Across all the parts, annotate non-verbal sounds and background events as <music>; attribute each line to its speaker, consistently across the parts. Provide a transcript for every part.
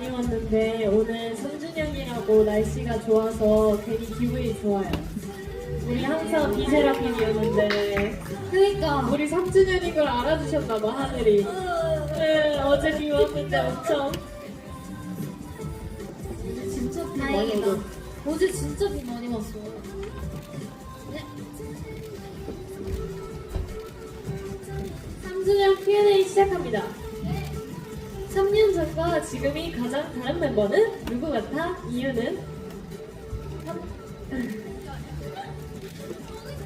Speaker 1: 많이 왔는데 오늘 3주년이라고 날씨가 좋아서 괜히 기분이 좋아요. 우리 항상 비세라핀이었는데
Speaker 2: 그니까.
Speaker 1: 우리 3주년인 걸 알아주셨나봐 하늘이. 네, 어제 비 왔는데 엄청.
Speaker 2: 진짜 비 많이
Speaker 1: 다행이다.
Speaker 2: 왔어. 어제 진짜 비 많이 왔어. 네.
Speaker 1: 3주년 Q&A 시작합니다. 3년 전과 지금이 가장 다른 멤버는 누구 같아? 이유는?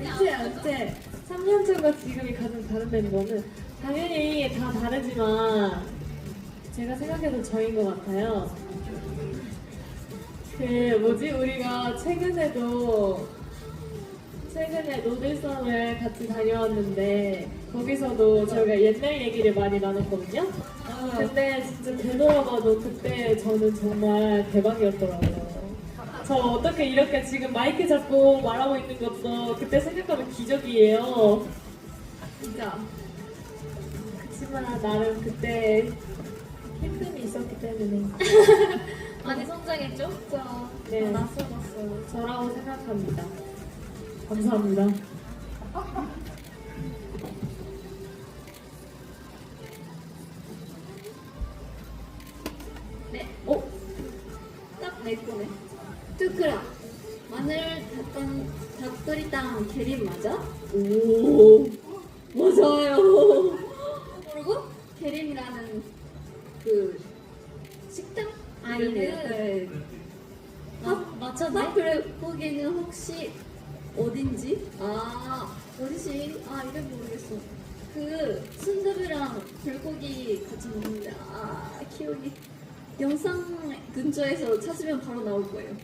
Speaker 1: 은채, 은채. 3년 전과 지금이 가장 다른 멤버는 당연히 다 다르지만 제가 생각해도 저인 것 같아요. 그 뭐지 우리가 최근에도 최근에 노들섬을 같이 다녀왔는데 거기서도 저희가 옛날 얘기를 많이 나눴거든요. 근데 진짜 되돌아봐도 그때 저는 정말 대박이었더라고요. 저 어떻게 이렇게 지금 마이크 잡고 말하고 있는 것도 그때 생각하면 기적이에요. 진짜. 그치만 나름 그때 힘듦이 있었기 때문에 <laughs>
Speaker 2: 많이 성장했죠?
Speaker 1: 진짜
Speaker 2: 네.
Speaker 1: 네, 낯설었어요. 저라고 생각합니다. 감사합니다. <laughs>
Speaker 2: 네.
Speaker 1: 어?
Speaker 2: 딱내 거네. 뚜크라. 마늘 닭간 닭도리탕 계림 맞아?
Speaker 1: 오, 맞아요.
Speaker 2: 그리고 계림이라는 그 식당 아이는 아 맞췄네. 그래 거기는 혹시 어딘지? 아 어디지? 아 이름 모르겠어. 그 순두부랑 불고기 같이 먹는데 아 기억이 영상 근처에서 찾으면 바로 나올 거예요.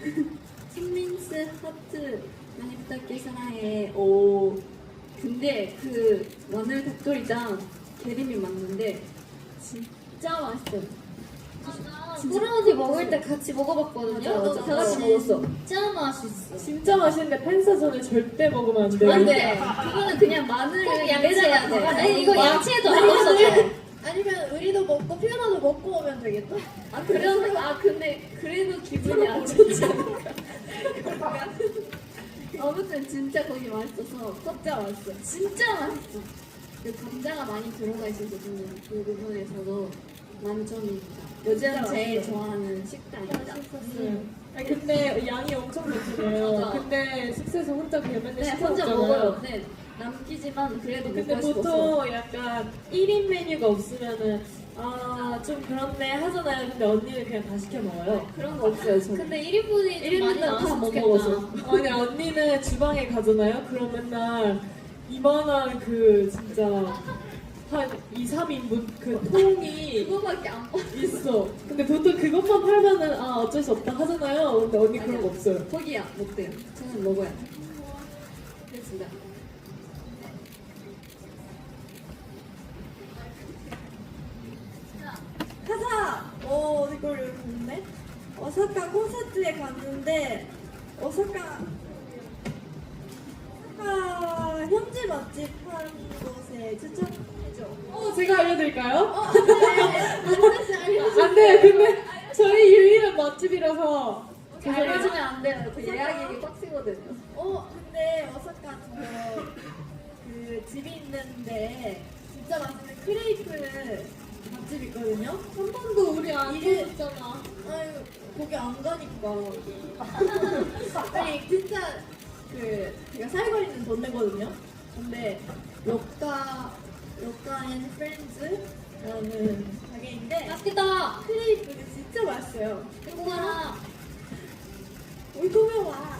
Speaker 2: <laughs> 틴민스 하트 많이 부탁해 사랑해. 오 근데 그 마늘 닭도리랑 계림이 맞는데 진짜 맛있어요.
Speaker 3: 꾸러기 먹을 때 같이 먹어봤거든요.
Speaker 2: 맞아, 맞아. 다 같이 먹었어.
Speaker 3: 진짜 맛있어.
Speaker 1: 진짜 맛있는데 팬사전을 절대 먹으면 안 돼요.
Speaker 2: 안 돼. 그거는 그냥 마늘을
Speaker 3: 꼭 양치해야 돼. 아니 이거
Speaker 2: 와,
Speaker 3: 양치해도 안 없어져.
Speaker 4: 아니면 의리도 먹고 피어나도 먹고 오면 되겠다.
Speaker 2: 아 그런 아 근데 그래도 기분이 안 좋지 않을까. 아무튼 진짜 거기 맛있어서 진짜 맛있어. 진짜 맛있어. 그 감자가 많이 들어가 있어서 저는 그 부분에서도 만점입니다. 요즘 제일 좋아하는 식당입니다.
Speaker 1: 음. 아니, 근데 양이 엄청 많잖아요.
Speaker 2: 맞아.
Speaker 1: 근데 숙소에서 혼자 그냥 맨날
Speaker 2: 네, 혼자. 먹어요. 네, 남기지만 그래도
Speaker 1: 근데
Speaker 2: 먹고 싶어서.
Speaker 1: 보통 약간 1인 메뉴가 없으면은 아 좀 그렇네 하잖아요. 근데 언니는 그냥 다 시켜 먹어요.
Speaker 2: 그런 거 없어요, 저는.
Speaker 3: 근데 1인분이 좀
Speaker 2: 1인분은
Speaker 3: 많이
Speaker 2: 다
Speaker 3: 나왔으면
Speaker 2: 못
Speaker 3: 좋겠다.
Speaker 2: 먹어서. <laughs>
Speaker 1: 아니 언니는 주방에 가잖아요. 그럼 맨날 이만한 그 진짜 한 2, 3인분 그 통이
Speaker 2: 그거밖에 안 먹어.
Speaker 1: 있어. 근데 보통 그것만 팔면은 아 어쩔 수 없다 하잖아요. 근데 언니 그런 거 없어요.
Speaker 2: 거기야, 못돼요. 저는 먹어야 돼. 그렇습니다.
Speaker 4: 가자! 어, 이걸 여기 있네? 오사카 콘서트에 갔는데, 오사카, 오사카 현지 맛집 한 곳에 추천해줘.
Speaker 1: 어 제가 알려드릴까요?
Speaker 4: 알려줘.
Speaker 1: 안 돼요. 근데 저희 유일한 맛집이라서
Speaker 2: 알려주면 안 돼요. 그 예약이 빡세거든요.
Speaker 4: 어, 근데 오사카 그, 그 집이 있는데, 진짜 맛있는 크레이프 맛집 있거든요? 한 번도 우리 안 가봤잖아. 아유, 거기 안 가니까. <laughs> 아니, 진짜 그, 제가 살고 있는 동네거든요? 근데, 로카, 로카 앤 프렌즈라는 가게인데,
Speaker 3: 맛있겠다.
Speaker 4: 크레이프가 진짜 맛있어요.
Speaker 3: 우와.
Speaker 4: 우리 도면 와.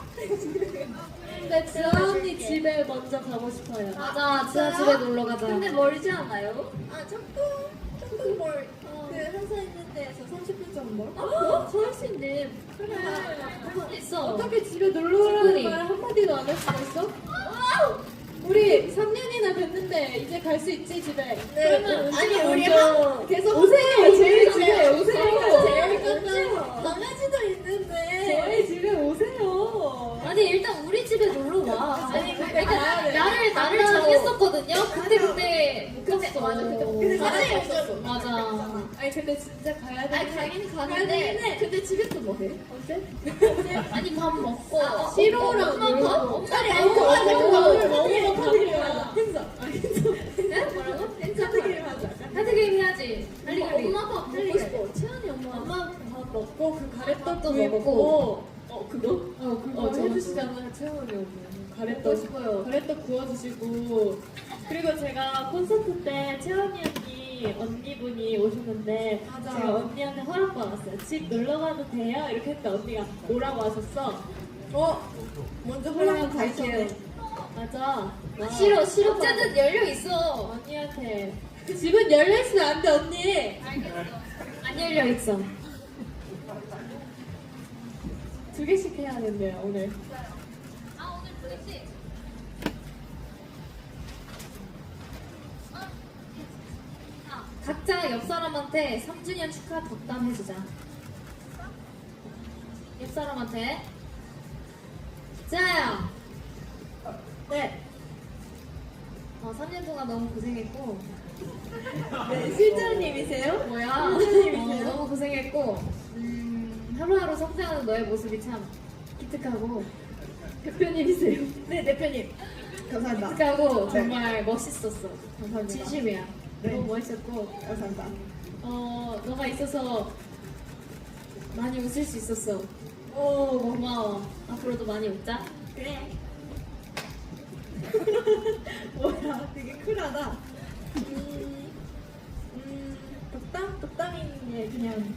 Speaker 1: 근데 지아 언니 집에 먼저 가고 싶어요.
Speaker 3: 맞아. 지아 집에 놀러 가자.
Speaker 2: 근데 멀지 않아요?
Speaker 4: 아, 조금, 조금 멀, 그 항상 있는 데에서 30분 정도?
Speaker 2: 아, 그럴 수 있네.
Speaker 4: 그래.
Speaker 3: 있어.
Speaker 1: 어떻게 집에 놀러 오라는
Speaker 3: 충분히.
Speaker 1: 말 한마디도 안 할 수가 있어? 우리 3년이나 됐는데 이제 갈 수 있지 집에. 그러면
Speaker 4: 아니, 우리
Speaker 1: 먼저
Speaker 4: 계속
Speaker 1: 오세요. 저희 집에 오세요.
Speaker 4: 제일 끝나고 강아지도 있는데.
Speaker 1: 저희 집에 오세요.
Speaker 3: 아니 일단 우리 집에 놀러 와.
Speaker 4: 아니, 그때 가야 돼.
Speaker 3: 나를 나를
Speaker 4: 간다고.
Speaker 3: 정했었거든요. 근데 그때
Speaker 2: 없어 맞아
Speaker 4: 근데 사실
Speaker 2: 없었어
Speaker 3: 맞아.
Speaker 1: 아니 근데 진짜 가야 돼.
Speaker 2: 아니 가긴 가는데
Speaker 4: 해.
Speaker 2: 근데 집에서 뭐해?
Speaker 1: 어때?
Speaker 3: 아니 밥 먹고
Speaker 2: 아,
Speaker 1: 시로랑
Speaker 2: 엄마
Speaker 1: 놀고.
Speaker 2: 밥? 엄마를
Speaker 4: 아니,
Speaker 2: 안 먹어
Speaker 4: 엄마를
Speaker 2: 안
Speaker 4: 먹어.
Speaker 2: 먹어
Speaker 1: 먹으면 밥이야.
Speaker 4: 행사.
Speaker 2: 네? 뭐라고?
Speaker 4: 카드 게임 하자.
Speaker 3: 카드 게임 해야지. 빨리
Speaker 2: 엄마. 엄마 밥 먹고 싶어 채연이 엄마
Speaker 1: 엄마 밥 먹고 그 가래떡도 먹고. 어 그거? 어 그거
Speaker 3: 어,
Speaker 1: 해주시잖아요 채원이 오면.
Speaker 2: 먹고
Speaker 1: 가래떡
Speaker 2: 싶어요
Speaker 1: 가래떡 구워주시고 그리고 제가 콘서트 때 채원이 언니 언니분이 오셨는데
Speaker 4: 맞아.
Speaker 1: 제가 언니한테 허락 받았어요. 집 놀러 가도 돼요? 이렇게 했는데 언니가 오라고 하셨어.
Speaker 4: 어? 먼저
Speaker 2: 그러면
Speaker 4: 허락
Speaker 2: 갈게요.
Speaker 1: 맞아. 와.
Speaker 3: 싫어 싫어. 어쨌든 열려 있어.
Speaker 1: 언니한테 집은 열려 있으면 안 돼 언니.
Speaker 3: 안 열려 있어.
Speaker 1: 두 개씩 해야 된대요 오늘.
Speaker 3: 아 오늘 두 개씩. 각자 옆 사람한테 3주년 축하 덕담 해주자. 옆 사람한테. 자야.
Speaker 1: 네.
Speaker 3: 어, 3년 동안 너무 고생했고.
Speaker 4: 네, 실장님이세요?
Speaker 3: 뭐야? 어, 너무 고생했고. 음, 하루하루 성장하는 너의 모습이 참 기특하고.
Speaker 2: 대표님이세요
Speaker 4: 네, 대표님. 감사합니다.
Speaker 3: 기특하고 정말 멋있었어.
Speaker 4: 감사합니다.
Speaker 3: 진심이야.
Speaker 4: 네.
Speaker 3: 너무 멋있었고.
Speaker 4: 감사합니다.
Speaker 3: 어, 너가 있어서 많이 웃을 수 있었어.
Speaker 1: 오
Speaker 3: 고마워. 앞으로도 많이 웃자.
Speaker 4: 그래. <laughs> 뭐야, 되게 쿨하다. 음, 음, 덕담? 덕담인 게 그냥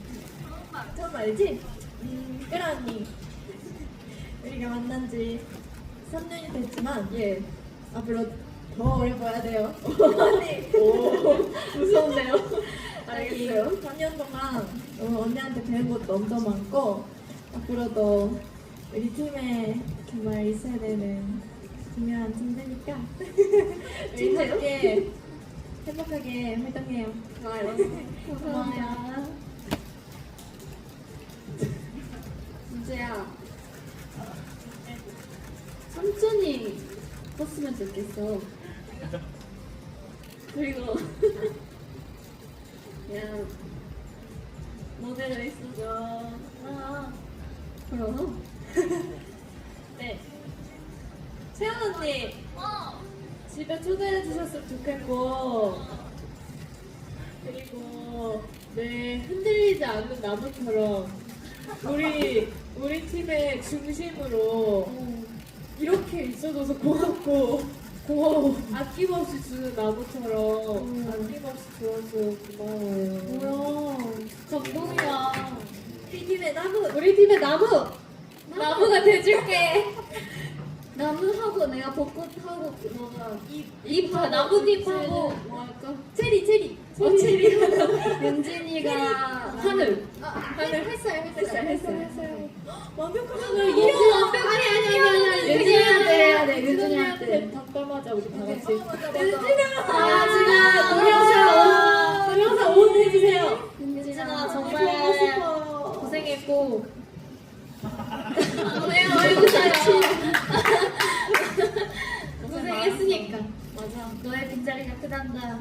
Speaker 4: 처음 알지? 음, 끄라 언니. 우리가 만난 지 3년이 됐지만,
Speaker 1: 예.
Speaker 4: 앞으로 더 오래 봐야 돼요. <laughs> 언니. <laughs>
Speaker 1: 오 무섭네요.
Speaker 4: 알겠어요. 3년 동안 어, 언니한테 배운 것도 엄청 많고 앞으로도 우리 팀에 정말 있어야 되는 중요한 팀이니까 <laughs> 행복하게 행복하게 활동해요.
Speaker 2: 좋아요
Speaker 4: 고마워요.
Speaker 2: 진짜야 삼촌이 컸으면 좋겠어 그리고 <laughs> 그냥 모델로 있어줘 아 그럼 <laughs>
Speaker 1: 네. 채연 언니 집에 초대해 주셨으면 좋겠고. 그리고 네 흔들리지 않는 나무처럼 우리 우리 팀의 중심으로 이렇게 있어줘서 고맙고 고마워 아낌없이 주는 나무처럼 아낌없이 주어서 고마워요
Speaker 3: 뭐야. 감동이야.
Speaker 4: 우리 팀의 나무
Speaker 1: 우리 팀의 나무
Speaker 3: 나무가 돼줄게. <laughs>
Speaker 2: 나무하고 내가 벚꽃하고 너가
Speaker 3: 잎, 나뭇잎하고.
Speaker 2: 뭐 할까?
Speaker 1: 체리 체리
Speaker 2: 어, 체리 윤진이가 <laughs>
Speaker 3: 하늘.
Speaker 2: 하늘 했어요 했어요 했어요 했어요
Speaker 4: 완벽하다.
Speaker 3: 이거
Speaker 2: 아니 아니 아니 아니 윤진이한테 해야 돼 윤진이한테
Speaker 1: 덕담하자 우리 다 같이.
Speaker 2: 아!
Speaker 1: 윤진아 동영상 동영상 온 해주세요.
Speaker 4: 보고
Speaker 3: 정말
Speaker 4: 싶어.
Speaker 3: 고생했고.
Speaker 2: 왜 얼굴 사진
Speaker 3: 고생했으니까. 맞아. 너의 빈자리가 크단다.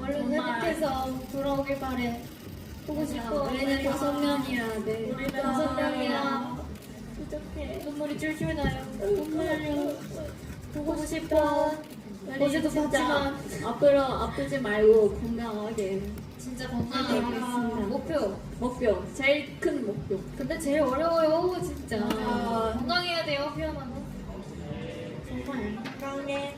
Speaker 3: 얼른
Speaker 2: 정말.
Speaker 3: 회복해서 돌아오길 바래. 보고 싶어.
Speaker 2: 우리는 다섯 명이야. 네.
Speaker 3: 다섯 명이야.
Speaker 1: 부족해.
Speaker 3: 눈물이 쫄쫄 나요. 눈물 나요 보고 싶어. 어제도 봤지만
Speaker 2: 앞으로 아프지 말고 건강하게.
Speaker 3: 진짜
Speaker 2: 아,
Speaker 3: 건강하게
Speaker 2: 알겠습니다.
Speaker 3: 목표.
Speaker 2: 목표. 제일 큰 목표.
Speaker 3: 근데 제일 어려워요 진짜.
Speaker 4: 맞아.
Speaker 3: 건강해야 돼요 피어나는.
Speaker 2: 정말
Speaker 4: 건강해.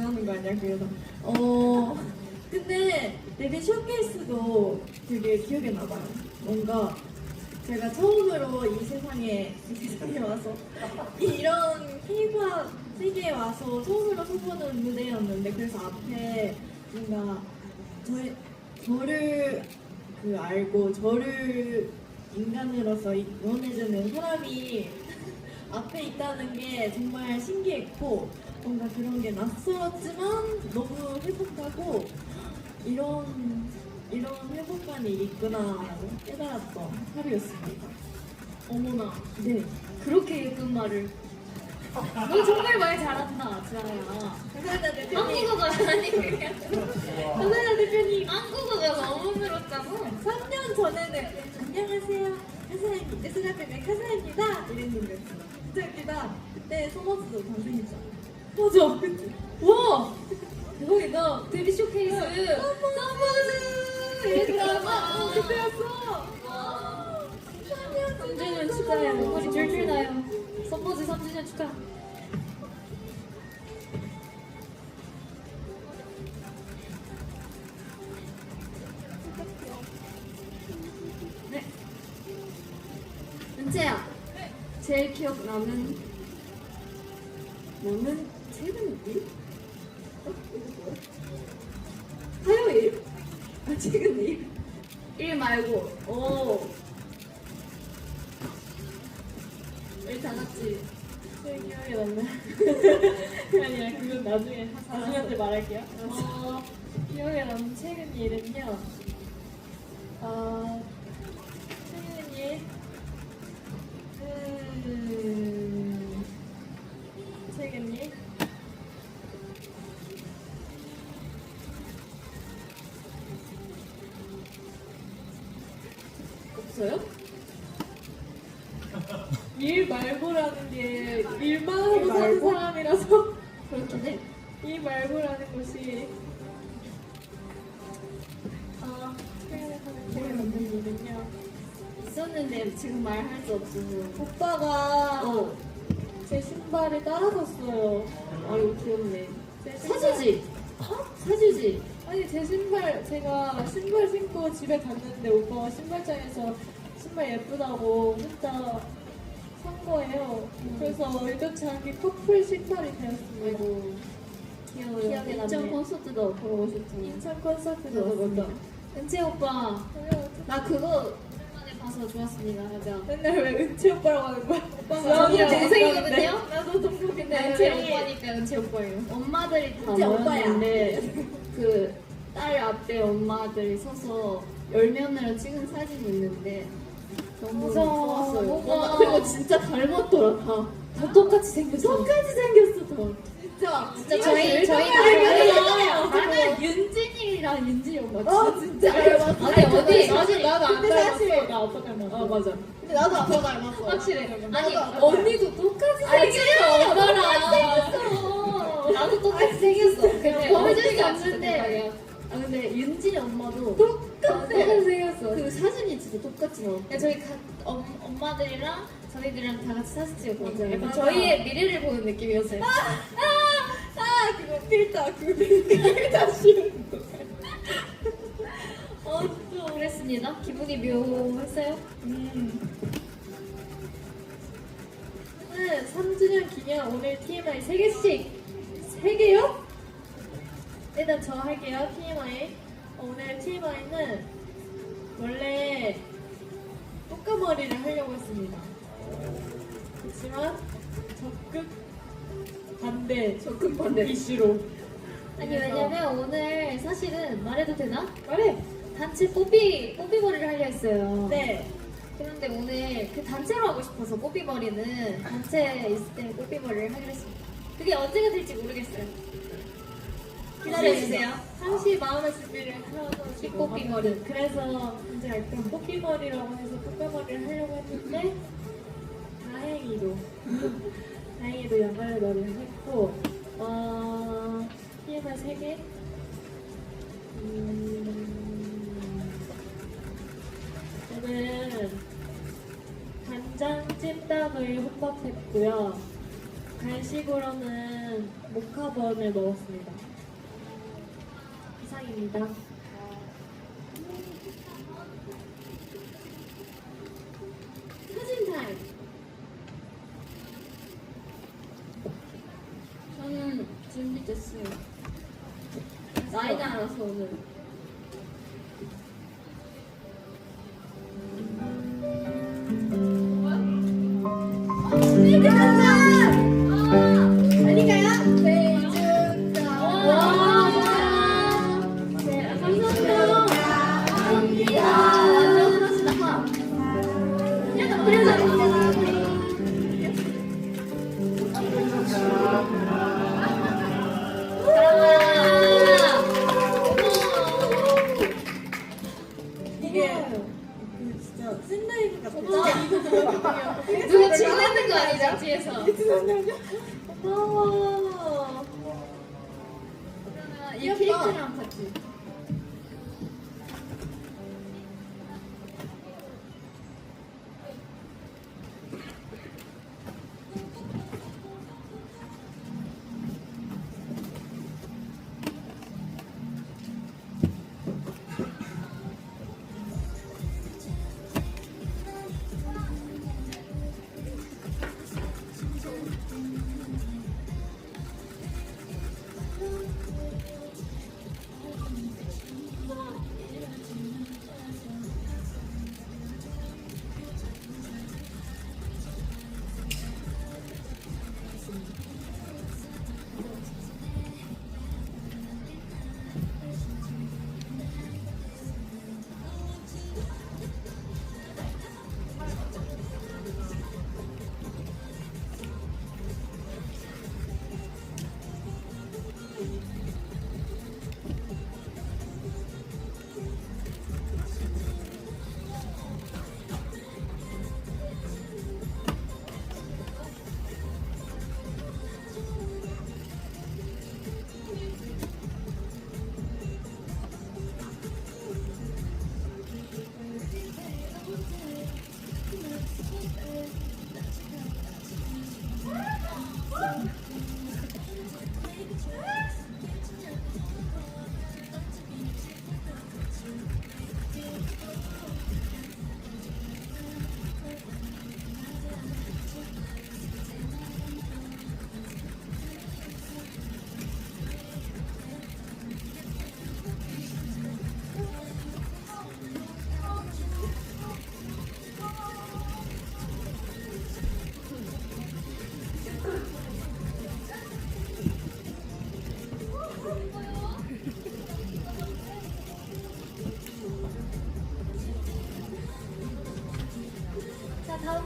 Speaker 4: 음, 3년 지나는 거 아니야, 그래도. 어, 근데 데뷔 쇼케이스도 되게 기억에 남아요. 뭔가 제가 처음으로 이 세상에 이 세상에 와서 이런 K-pop 세계에 와서 처음으로 서보는 무대였는데 그래서 앞에 뭔가 저의 저를 그 알고 저를 인간으로서 원해주는 사람이 <laughs> 앞에 있다는 게 정말 신기했고 뭔가 그런 게 낯설었지만 너무 행복하고 이런 이런 행복감이 있구나라고 깨달았던 하루였습니다.
Speaker 3: 어머나
Speaker 4: 네.
Speaker 3: 그렇게 예쁜 말을 너 정말 말 잘한다 지아야
Speaker 4: 감사합니다 대표님.
Speaker 3: 한국어가 아니 그냥
Speaker 4: 감사합니다 대표님.
Speaker 3: 한국어가 너무 늘었잖아
Speaker 4: 3년 전에는 안녕하세요 카사입니다. 스나페의 카사입니다 이랬는데 진짜 웃기다. 그때 소머스도. 맞아. 그치?
Speaker 3: 와! 대박이다. 데뷔 쇼케이스. 서머즈 얘들아
Speaker 4: 그때였어.
Speaker 3: 와
Speaker 4: 3년
Speaker 3: 3주년 축하해요. 눈물이 줄줄 나요. 서머즈 3주년 축하. 네. 은채야 제일 기억나는 너는 최근 일? 어? 이거 뭐야? 화요일? 아 최근 일? 일 말고 오. 일 다 같이
Speaker 1: 기억에 남는 아니야 그건 나중에 4주년 때 말할게요. 어, 기억에 남는 최근 일은요. 어, 최근 일. 음,
Speaker 3: 없어요? <laughs>
Speaker 1: 일 말고라는 게 일만 하고
Speaker 4: 일
Speaker 1: 사는? 사람이라서
Speaker 3: 그렇긴 해.
Speaker 1: 일 말고라는 것이 아 최근에 하는 기억에 남는 일은요.
Speaker 3: 있었는데 지금 말할 수 없어서.
Speaker 1: 오빠가
Speaker 3: 어.
Speaker 1: 제 신발을 따라줬어요.
Speaker 3: 아 이거 귀엽네.
Speaker 1: 제 신발-
Speaker 3: 사주지? 사주지?
Speaker 1: 아니 제 신발 제가 신발 신고 집에 갔는데 오빠가 신발장에서 신발 예쁘다고 혼자 산 거예요. 그래서 의도치 않게 커플 신발이 되었습니다.
Speaker 3: 아이고
Speaker 1: 귀여워요.
Speaker 3: 기억에 인천 콘서트도 보러 오셨잖아.
Speaker 1: 인천 콘서트도
Speaker 3: 맞아. 맞아. 은채 오빠
Speaker 1: 그래요.
Speaker 3: 나 그거 오랜만에 봐서 좋았습니다. 맞아.
Speaker 1: 맨날 왜 은채 오빠라고 하는 거야? <laughs>
Speaker 3: 저는
Speaker 1: 아니야.
Speaker 3: 동생이거든요.
Speaker 1: 나도 동생인데
Speaker 3: 은채 오빠니까 은채 오빠예요. 엄마들이 다
Speaker 4: 은채 오빠야.
Speaker 3: 모였는데 그 딸 앞에 엄마들이 서서 열면으로 찍은 사진이 있는데 너무. 좋았어요.
Speaker 1: 뭔가-
Speaker 3: 그리고 진짜 닮았더라 다. 다 똑같이 생겼어. 똑같이 생겼어 다.
Speaker 4: 진짜.
Speaker 3: 진짜 저희 저희. 나는 윤진이랑 윤진이 오빠.
Speaker 4: 어 진짜.
Speaker 3: 아니 어디
Speaker 1: 사실 나도 안
Speaker 4: 근데
Speaker 1: 닮았어.
Speaker 4: 사실-
Speaker 1: 나 오빠 닮았어.
Speaker 3: 어 맞아.
Speaker 4: 근데 나도 아빠 닮았어.
Speaker 3: 확실해. 아니
Speaker 4: 나도
Speaker 3: 언니도 똑같이 생겼어. 오빠랑. 나도 똑같이 생겼어. 근데 수
Speaker 1: 언니가
Speaker 3: 없는데. 아 근데 윤진이 엄마도 똑같이 생겼어. 그 사진이 진짜 똑같이 나와. 저희 가, 엄, 엄마들이랑 저희들이랑 다 같이 사진 찍었거든요. 약간
Speaker 4: 맞아.
Speaker 3: 저희의 미래를 보는 느낌이었어요.
Speaker 4: 아 그거 필터 그거 필터 씌우는 거.
Speaker 3: 어, 그랬습니다. 기분이 묘했어요.
Speaker 1: 음. 오늘 3주년 기념 오늘 TMI 3개씩 3개요? 일단 저 할게요 TMI 오늘 TMI는 원래 꽃가머리를 하려고 했습니다 그렇지만 적극 반대
Speaker 3: 적극 반대.
Speaker 1: 이슈로
Speaker 3: 아니 왜냐면 오늘 사실은 말해도 되나?
Speaker 1: 말해
Speaker 3: 단체 뽀삐 뽀삐 머리를 하려 했어요.
Speaker 1: 네
Speaker 3: 그런데 오늘 그 단체로 하고 싶어서 뽀삐 머리는 단체에 있을 때 뽀삐 머리를 하기로 했습니다. 그게 언제가 될지 모르겠어요. 기다려주세요.
Speaker 1: 상시 마음의 준비를 하고
Speaker 3: 이 뽀삐머리.
Speaker 1: 그래서 이제 약간 뽀삐머리라고 해서 꽃가머리를 하려고 했는데 다행히도 <laughs> 다행히도 양말 머리를 했고 어 TMI 3개 음, 저는 간장 찜닭을 혼밥했고요 간식으로는 모카번을 먹었습니다
Speaker 5: 영광입니다. 사진 타임. 저는 준비됐어요. 나이가 알아서 오늘.
Speaker 1: 진짜 같아.
Speaker 5: 누가 질르는 거 아니죠 뒤에서?
Speaker 4: 고마워.
Speaker 5: 그러면 이 케이크랑 같이.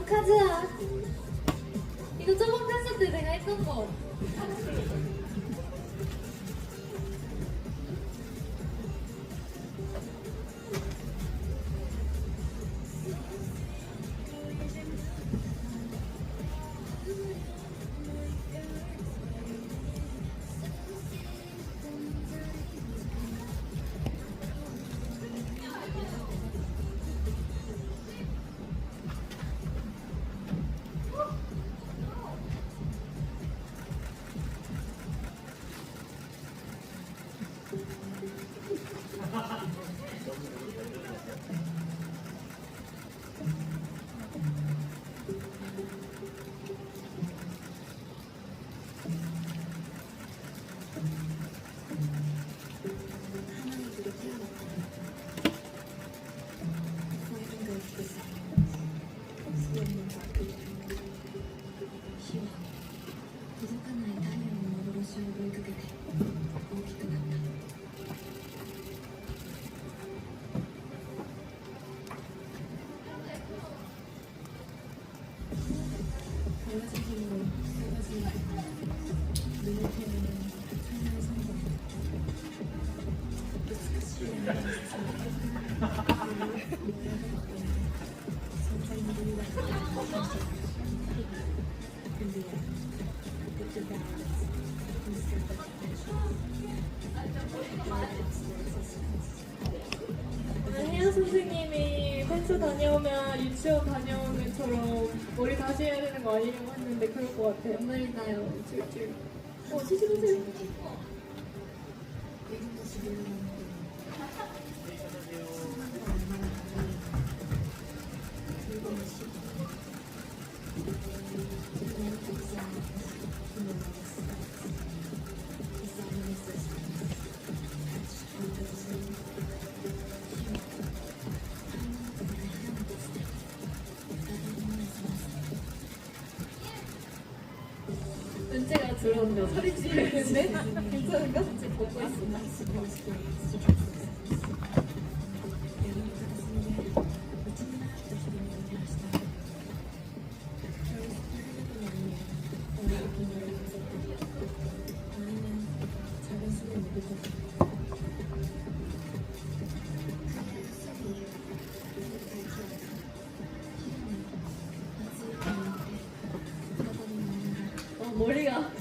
Speaker 5: 자다 들어오면 소리 지르는데 괜찮은가? 은채 보고. 어 머리가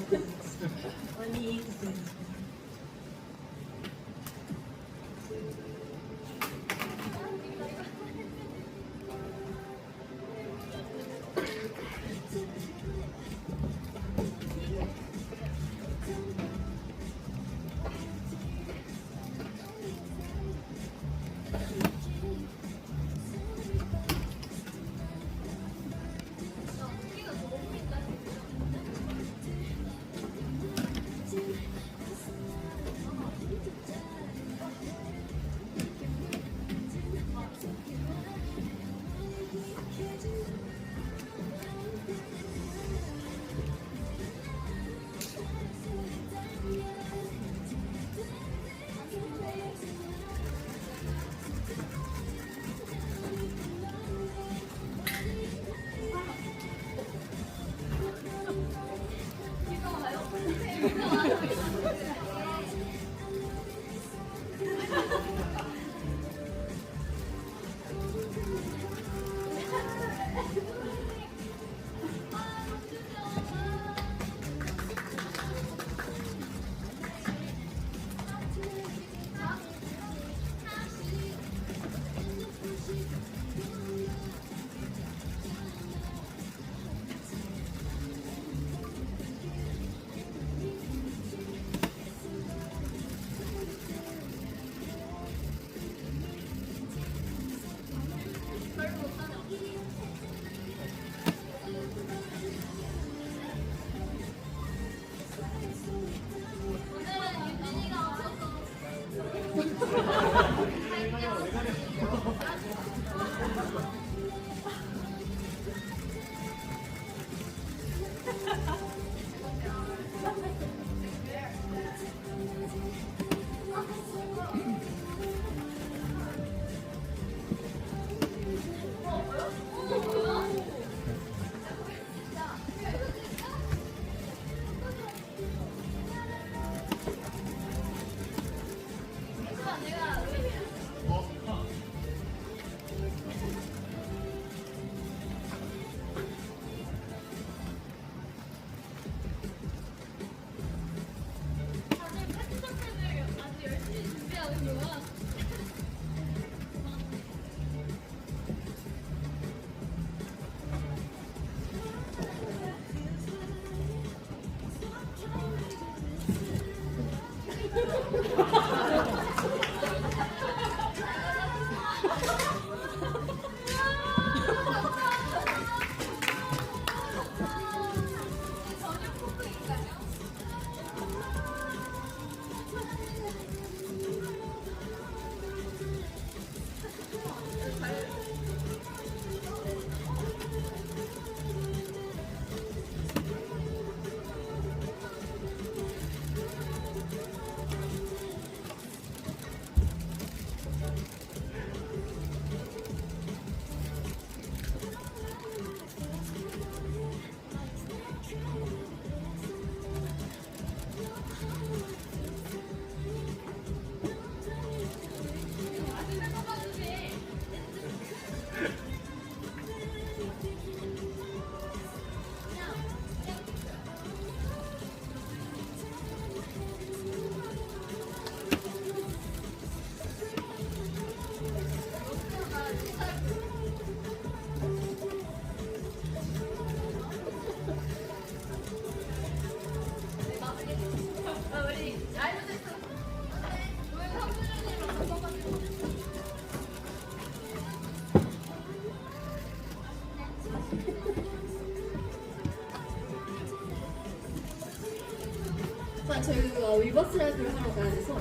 Speaker 2: 저희가 리버스 라이브를 하러 가야 돼서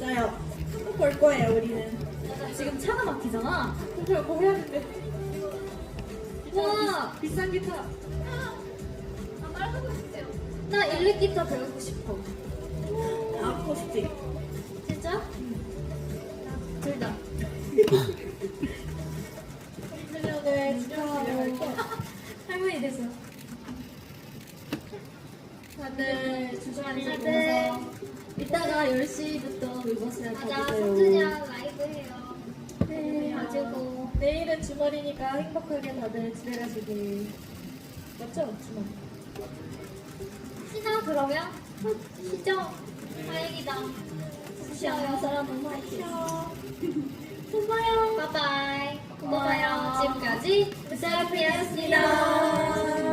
Speaker 4: 맞아요. 꼭볼 거예요, 우리는.
Speaker 3: 지금 차가 막히잖아.
Speaker 1: 그래서 뭐 해야 되는데?
Speaker 3: 와,
Speaker 1: 비싼 기타.
Speaker 3: 나 일렉 기타 배우고 싶어.
Speaker 4: 아코스틱.
Speaker 3: 진
Speaker 1: 주말이니까 행복하게 다들 집에 가시길. 맞죠? 주말.
Speaker 3: 쉬나 그러면? 쉬죠? 다행이다.
Speaker 2: 쉬어요, 사람은 화이팅.
Speaker 3: 고마워요. 바이바이. 고마워요. 지금까지 무사피였습니다.